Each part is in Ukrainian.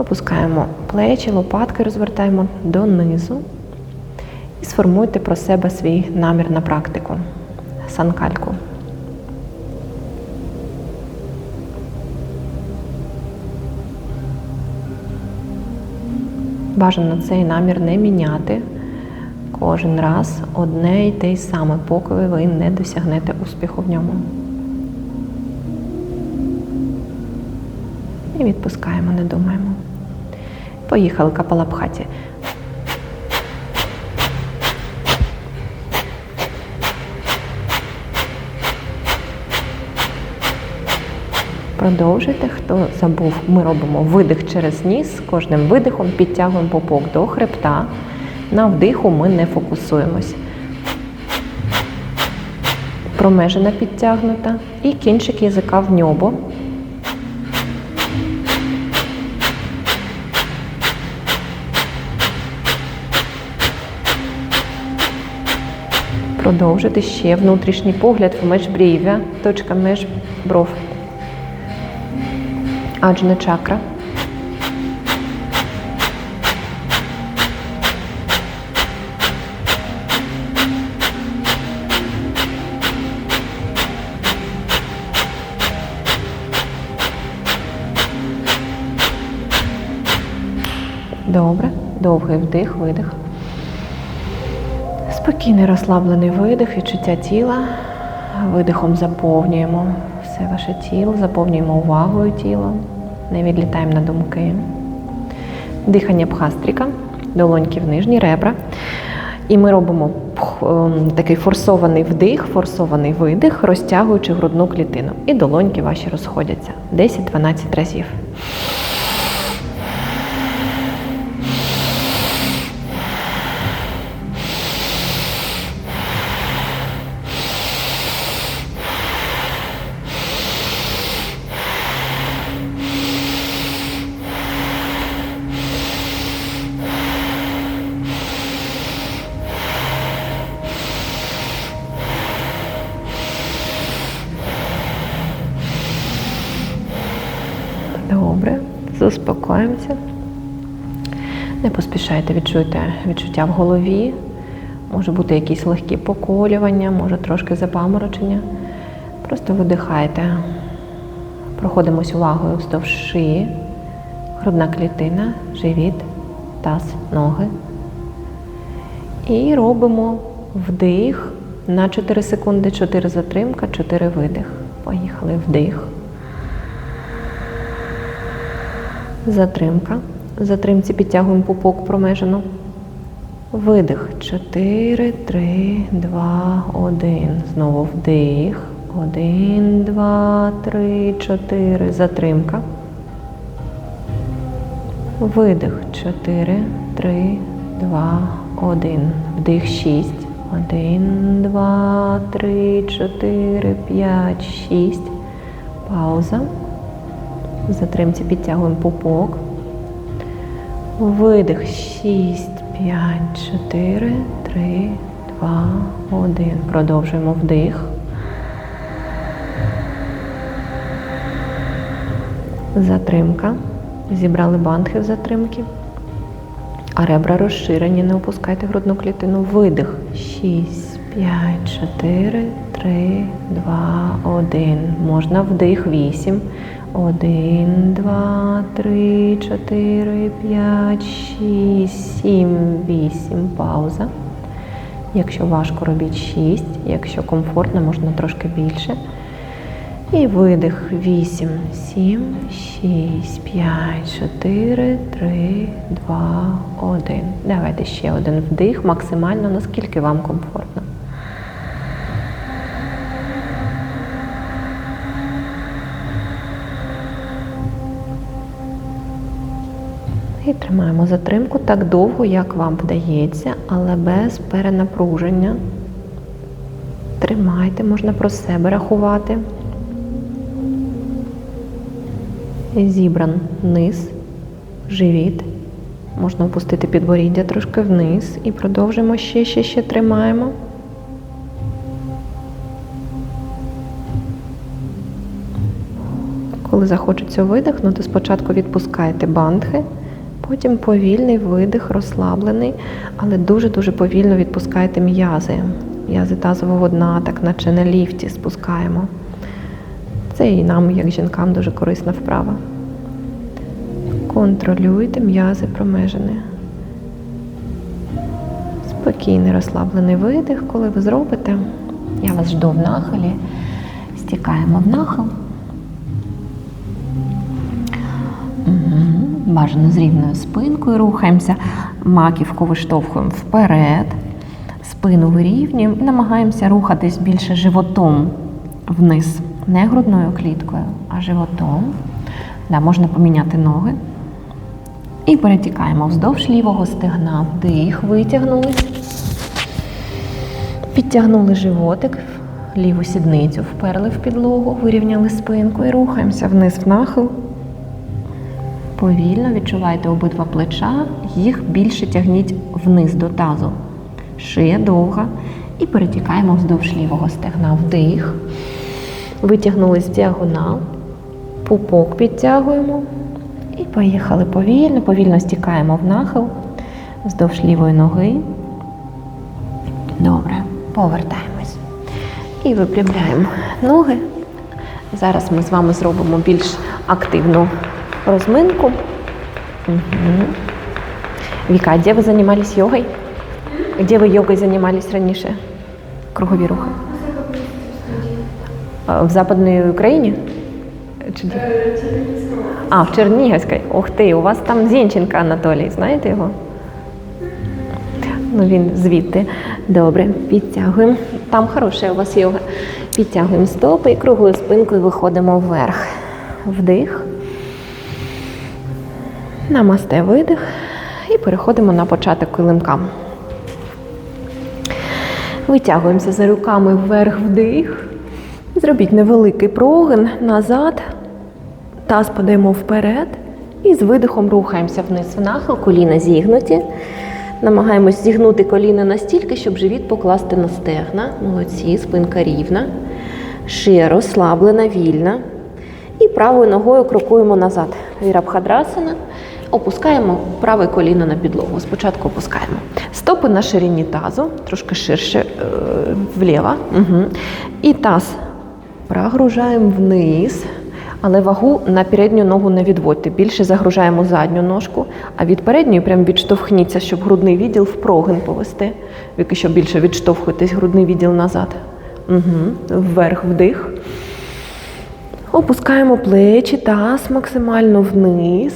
Опускаємо плечі, лопатки розвертаємо донизу. І сформуйте про себе свій намір на практику. Санкальку. Бажано цей намір не міняти. Кожен раз одне й те й саме, поки ви не досягнете успіху в ньому. І відпускаємо, не думаємо. Поїхали капалабхаті. Продовжуйте, хто забув, ми робимо видих через ніс, кожним видихом підтягуємо попок до хребта. На вдиху ми не фокусуємось. Промежина підтягнута і кінчик язика в ньобо. Продовжити ще внутрішній погляд в меж брів'я, точка меж бров. Аджна чакра. Добре. Довгий вдих, видих. Спокійний розслаблений видих, відчуття тіла. Видихом заповнюємо все ваше тіло, заповнюємо увагою тіло, не відлітаємо на думки. Дихання бхастріка, долоньки в нижні ребра. І ми робимо ем, такий форсований вдих, форсований видих, розтягуючи грудну клітину. І долоньки ваші розходяться 10-12 разів. Заспокоїмося. Не поспішайте, відчуйте відчуття в голові. Може бути якісь легкі поколювання, може трошки запаморочення. Просто видихайте. Проходимось увагою вздовж шиї, грудна клітина, живіт, таз, ноги. І робимо вдих на 4 секунди, 4 затримка, 4 видих. Поїхали вдих. Затримка. Затримці підтягуємо пупок промежину. Видих. 4, 3, 2, 1. Знову вдих. 1, 2, 3, 4. Затримка. Видих. 4, 3, 2, 1. Вдих 6. 1, 2, 3, 4, 5, 6. Пауза. Затримці підтягуємо пупок. Видих 6, 5, 4, 3, 2, 1. Продовжуємо вдих. Затримка. Зібрали бандхи в затримки. А ребра розширені, не опускайте грудну клітину. Видих. 6, 5, 4, 3, 2, 1. Можна вдих 8. Один, два, три, чотири, п'ять, шість, сім, вісім. Пауза. Якщо важко, робіть шість. Якщо комфортно, можна трошки більше. І видих. Вісім, сім, шість, п'ять, чотири, три, два, один. Давайте ще один вдих, максимально, наскільки вам комфортно. І тримаємо затримку так довго, як вам вдається, але без перенапруження. Тримайте, можна про себе рахувати. Зібран низ, живіт. Можна опустити підборіддя трошки вниз і продовжимо ще, ще, ще тримаємо. коли захочеться видихнути, спочатку відпускайте бандхи, потім повільний видих, розслаблений, але дуже-дуже повільно відпускайте м'язи. М'язи тазового дна, так наче на ліфті спускаємо. Це і нам, як жінкам, дуже корисна вправа. Контролюйте м'язи промежини. Спокійний розслаблений видих, коли ви зробите. Я вас жду в нахилі. Стікаємо в нахил. Бажано з рівною спинкою рухаємося, маківку виштовхуємо вперед, спину вирівнюємо і намагаємося рухатись більше животом вниз. Не грудною кліткою, а животом. Да, можна поміняти ноги. І перетікаємо вздовж лівого стегна. Вдих, витягнули. Підтягнули животик, ліву сідницю вперли в підлогу, вирівняли спинку і рухаємося вниз в нахил. Повільно відчувайте обидва плеча, їх більше тягніть вниз до тазу. Шия довга. І перетікаємо вздовж лівого стегна. Вдих. Витягнули з діагонал. Пупок підтягуємо. І поїхали повільно, повільно стікаємо в нахил вздовж лівої ноги. Добре, повертаємось. І випрямляємо ноги. Зараз ми з вами зробимо більш активну розминку. Угу. Віка, де ви займались йогою? Де ви йогою займались раніше? Кругові рухи? В Западній Україні? Чи де? А, в Чернігівській. Ух ти, у вас там Зінченка Анатолій, знаєте його? Ну, він звідти. Добре, підтягуємо. Там хороша у вас йога. Підтягуємо стопи і круглою спинкою виходимо вверх. Вдих. Намасте видих. І переходимо на початок килимка. Витягуємося за руками вверх вдих. Зробіть невеликий прогин назад. Таз подаємо вперед. І з видихом рухаємося вниз в нахил, коліна зігнуті. Намагаємось зігнути коліна настільки, щоб живіт покласти на стегна. Молодці, спинка рівна. Шия розслаблена, вільна. І правою ногою крокуємо назад. Вірабхадрасана. Опускаємо праве коліно на підлогу. Спочатку опускаємо. Стопи на ширині тазу, трошки ширше е, вліво. Угу. І таз прогружаємо вниз. Але вагу на передню ногу не відводьте. Більше загружаємо задню ножку, а від передньої прям відштовхніться, щоб грудний відділ в прогин повести. Ви що більше відштовхуєтесь грудний відділ назад. Угу. Вверх вдих. Опускаємо плечі, таз максимально вниз.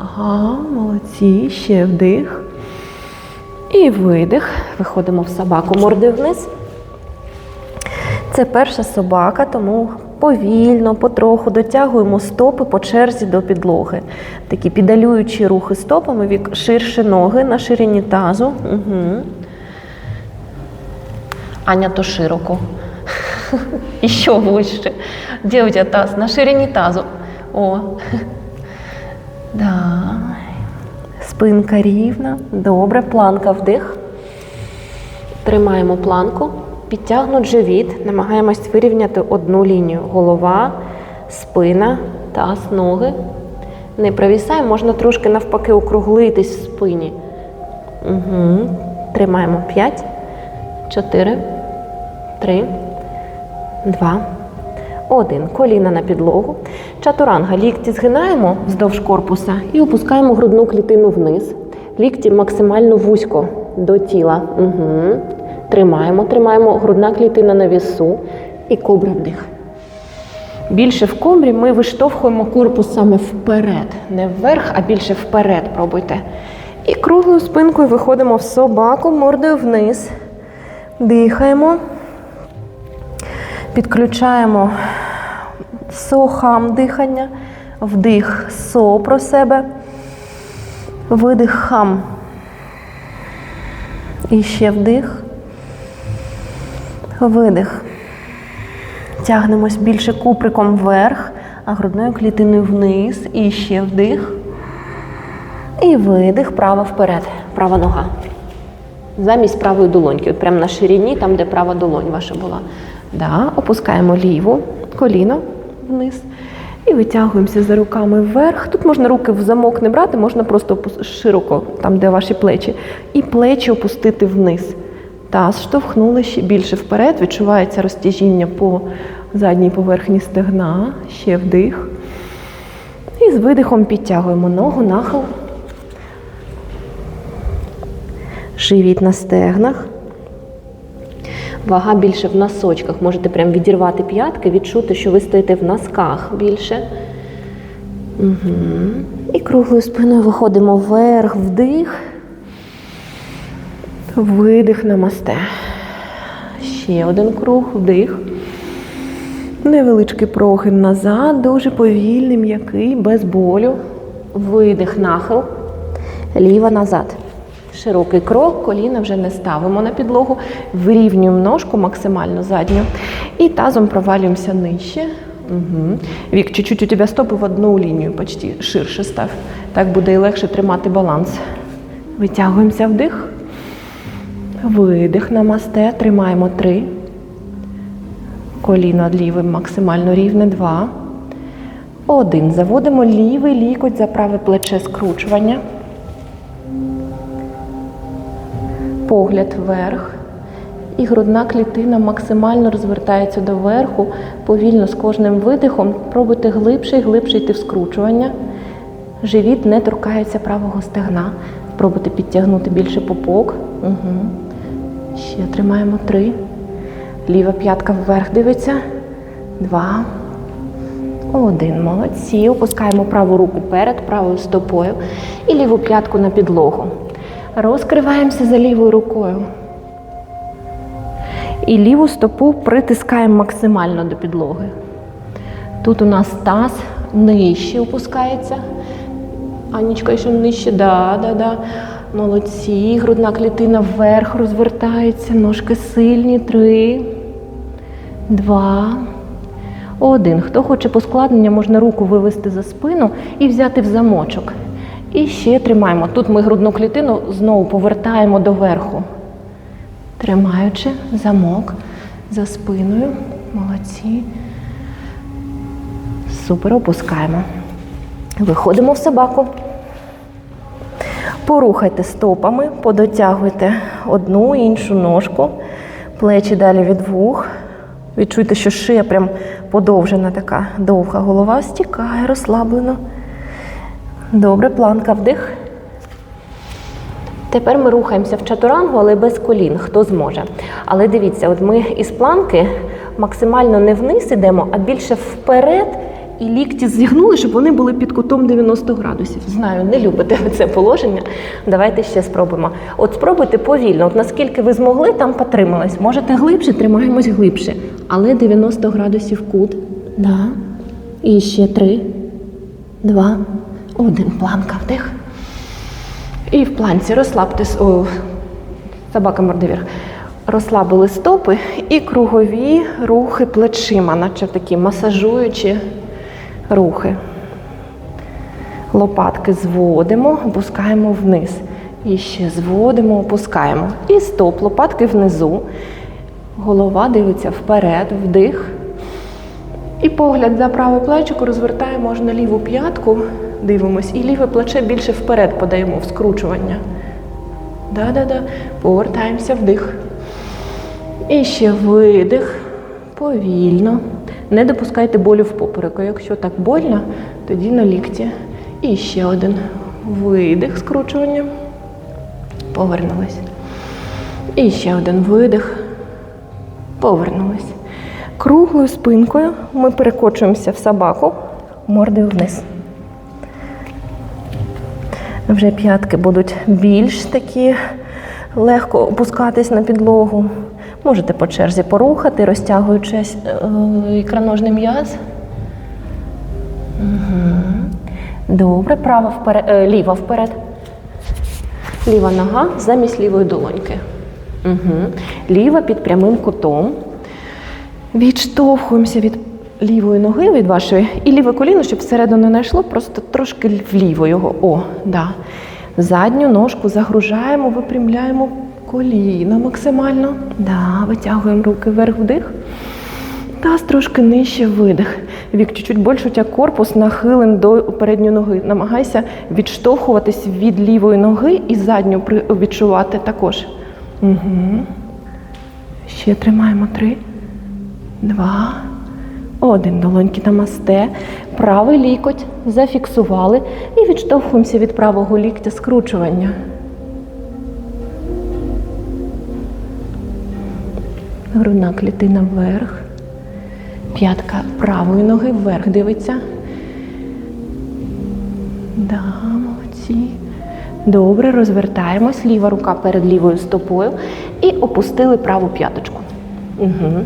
Ага, молодці. Ще вдих. І видих. Виходимо в собаку морди вниз. Це перша собака, тому повільно, потроху дотягуємо стопи по черзі до підлоги. Такі підалюючі рухи стопами, вік ширше ноги на ширині тазу. Угу. Аня, то широко. І що вище. Тебе таз? На ширині тазу. О. Да. Спинка рівна. Добре, планка вдих. Тримаємо планку. Підтягнуть живіт, намагаємось вирівняти одну лінію. Голова, спина, таз, ноги. Не провісаємо, можна трошки навпаки округлитись в спині. Угу. Тримаємо 5, 4, 3, 2, 1. Коліна на підлогу. Чатуранга. Лікті згинаємо вздовж корпуса і опускаємо грудну клітину вниз. Лікті максимально вузько до тіла. Угу. Тримаємо, тримаємо грудна клітина на вісу і кобра вдих. Більше в комбрі ми виштовхуємо корпус саме вперед. Не вверх, а більше вперед пробуйте. І круглою спинкою виходимо в собаку, мордою вниз. Дихаємо. Підключаємо сохам дихання. Вдих со про себе. Видих хам. І ще вдих. Видих. Тягнемось більше куприком вверх, а грудною клітиною вниз. І ще вдих. І видих, права вперед. Права нога. Замість правої долоньки. От прямо на ширині, там, де права долонь ваша була. Да, Опускаємо ліву коліно вниз. І витягуємося за руками вверх. Тут можна руки в замок не брати, можна просто широко, там, де ваші плечі. І плечі опустити вниз. Таз штовхнули ще більше вперед. Відчувається розтяжіння по задній поверхні стегна. Ще вдих. І з видихом підтягуємо ногу, нахил. Живіт на стегнах. Вага більше в носочках. Можете прям відірвати п'ятки, відчути, що ви стоїте в носках більше. Угу. І круглою спиною виходимо вверх, вдих. Видих намасте. Ще один круг, вдих. Невеличкий прогин назад, дуже повільний, м'який, без болю. Видих, нахил. Ліва назад. Широкий крок, коліна вже не ставимо на підлогу, вирівнюємо ножку максимально задню і тазом провалюємося нижче. Угу. Вік, чуть-чуть у тебе стопи в одну лінію, почти ширше став. Так буде і легше тримати баланс. Витягуємося вдих. Видих намасте. Тримаємо три. Коліно лівим максимально рівне. Два. Один. Заводимо лівий лікоть за праве плече скручування. Погляд вверх. І грудна клітина максимально розвертається до верху. Повільно з кожним видихом пробуйте глибше і глибше йти в скручування. Живіт не торкається правого стегна. Пробуйте підтягнути більше попок. Угу. Ще тримаємо три. Ліва п'ятка вверх дивиться. Два. Один. Молодці. Опускаємо праву руку перед правою стопою і ліву п'ятку на підлогу. Розкриваємося за лівою рукою. І ліву стопу притискаємо максимально до підлоги. Тут у нас таз нижче опускається. Анічка, ще нижче, да, да, да. Молодці. Грудна клітина вверх розвертається. Ножки сильні. Три, два, один. Хто хоче поскладнення, можна руку вивести за спину і взяти в замочок. І ще тримаємо. Тут ми грудну клітину знову повертаємо доверху. Тримаючи замок за спиною. Молодці. Супер, опускаємо. Виходимо в собаку. Порухайте стопами, подотягуйте одну іншу ножку, плечі далі від вух. Відчуйте, що шия прям подовжена така довга голова стікає, розслаблено. Добре, планка вдих. Тепер ми рухаємося в чатурангу, але без колін, хто зможе. Але дивіться, от ми із планки максимально не вниз ідемо, а більше вперед. І лікті зігнули, щоб вони були під кутом 90 градусів. Знаю, не любите ви це положення. Давайте ще спробуємо. От спробуйте повільно. От наскільки ви змогли, там потримались. Можете глибше, тримаємось глибше. Але 90 градусів кут. Да. І ще три, два, один. Планка вдих. І в планці розслабте собака мордовір. Розслабили стопи і кругові рухи плечима, наче такі масажуючі рухи. Лопатки зводимо, опускаємо вниз. І ще зводимо, опускаємо. І стоп, лопатки внизу. Голова дивиться вперед, вдих. І погляд за праве плечико розвертаємо аж на ліву п'ятку, дивимось, і ліве плече більше вперед подаємо в скручування. Да-да-да. Повертаємося вдих. І ще видих. Повільно. Не допускайте болю в попереку. Якщо так больно, тоді на лікті. І ще один видих скручування. Повернулись. І ще один видих. Повернулись. Круглою спинкою ми перекочуємося в собаку, мордою вниз. Вже п'ятки будуть більш такі легко опускатись на підлогу. Можете по черзі порухати, розтягуючи е, ікроножний м'яз. Добре, право вперед, е, ліва вперед. Ліва нога замість лівої долоньки. Угу. Ліва під прямим кутом. Відштовхуємося від лівої ноги, від вашої, і ліве коліно, щоб всередину не йшло, просто трошки вліво його. О, да. Задню ножку загружаємо, випрямляємо коліна максимально. Да, Витягуємо руки вверх вдих. Таз трошки нижче видих. Вік, чуть-чуть більше у тебе корпус нахилен до передньої ноги. Намагайся відштовхуватись від лівої ноги і задню відчувати також. Угу. Ще тримаємо три, два, один. Долоньки намасте. Правий лікоть зафіксували і відштовхуємося від правого ліктя скручування. Грудна клітина вверх. П'ятка правої ноги вверх дивиться. Да, молодці. Добре, розвертаємось. Ліва рука перед лівою стопою і опустили праву п'яточку. Угу.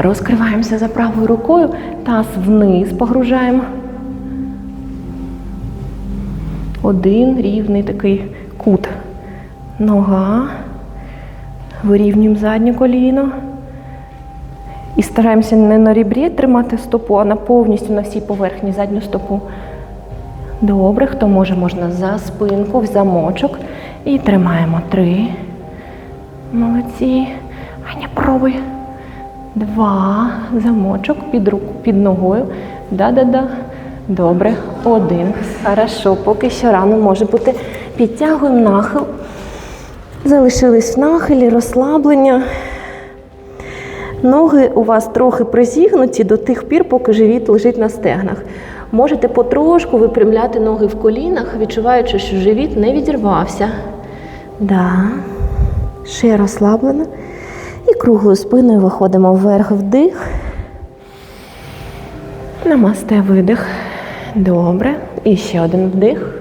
Розкриваємося за правою рукою, таз вниз погружаємо. Один рівний такий кут. Нога. Вирівнюємо заднє коліно. І стараємося не на рібрі тримати стопу, а на повністю на всій поверхні задню стопу. Добре, хто може, можна за спинку, в замочок. І тримаємо три. Молодці. Аня, пробуй. Два. Замочок під руку, під ногою. Да-да-да. Добре. Один. Хорошо, поки що рано може бути. Підтягуємо нахил. Залишились в нахилі, розслаблення. Ноги у вас трохи призігнуті до тих пір, поки живіт лежить на стегнах. Можете потрошку випрямляти ноги в колінах, відчуваючи, що живіт не відірвався. Да. Ще розслаблено. Круглою спиною виходимо вверх вдих. Намасте видих. Добре. І ще один вдих.